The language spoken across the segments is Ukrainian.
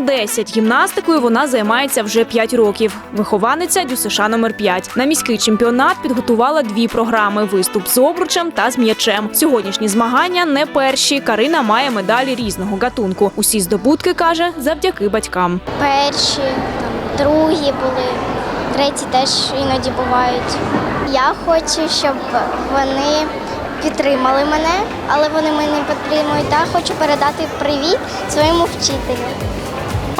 10. Гімнастикою вона займається вже 5 років. Вихованиця ДЮСШ номер 5. На міський чемпіонат підготувала дві програми: виступ з обручем та з м'ячем. Сьогоднішні змагання не перші. Карина має медалі різного гатунку. Усі здобутки каже завдяки батькам. перші, там, другі були, треті теж іноді бувають. Я хочу, щоб вони підтримали мене, але вони мене підтримують. Та хочу передати привіт своєму вчителю.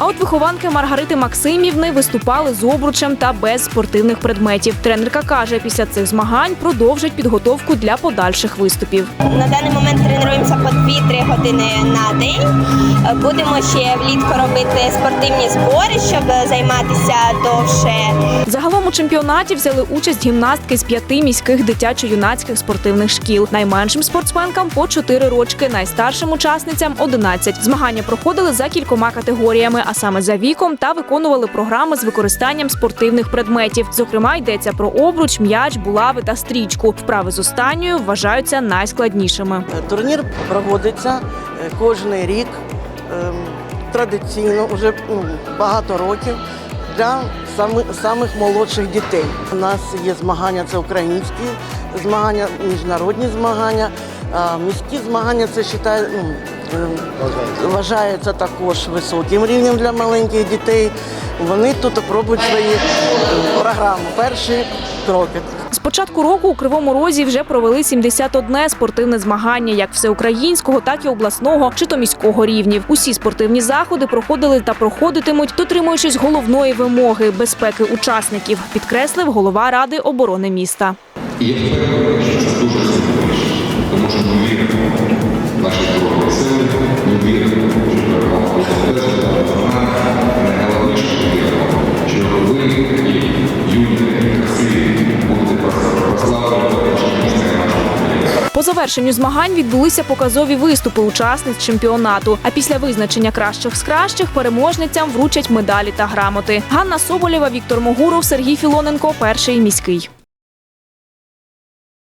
А от вихованки Маргарити Максимівни виступали з обручем та без спортивних предметів. Тренерка каже, після цих змагань продовжать підготовку для подальших виступів. На даний момент тренуємося по 2-3 години на день. Будемо ще влітку робити спортивні збори, щоб займатися довше. Загалом у чемпіонаті взяли участь гімнастки з п'яти міських дитячо-юнацьких спортивних шкіл. Найменшим спортсменкам по 4 рочки, найстаршим учасницям 11. Змагання проходили за кількома категоріями, а саме за віком, та виконували програми з використанням спортивних предметів. Зокрема, йдеться про обруч, м'яч, булави та стрічку. Вправи з останньою вважаються найскладнішими. Турнір проводиться е, кожен рік ем, традиційно, вже ну, багато років для сами- самих молодших дітей. У нас є змагання, це українські змагання, міжнародні змагання. Міські змагання це вважаю, вважається також високим рівнем для маленьких дітей. Вони тут пробують свої програми. Перші кроки. З початку року у Кривому Розі вже провели 71 спортивне змагання, як всеукраїнського, так і обласного чи то міського рівнів. Усі спортивні заходи проходили та проходитимуть, дотримуючись головної вимоги безпеки учасників, підкреслив голова ради оборони міста. Я впевнений, що це дуже символічно, тому що ми віримо По завершенню змагань відбулися показові виступи учасниць чемпіонату. А після визначення кращих з кращих переможницям вручать медалі та грамоти. Ганна Соболєва, Віктор Могуров, Сергій Філоненко, перший міський.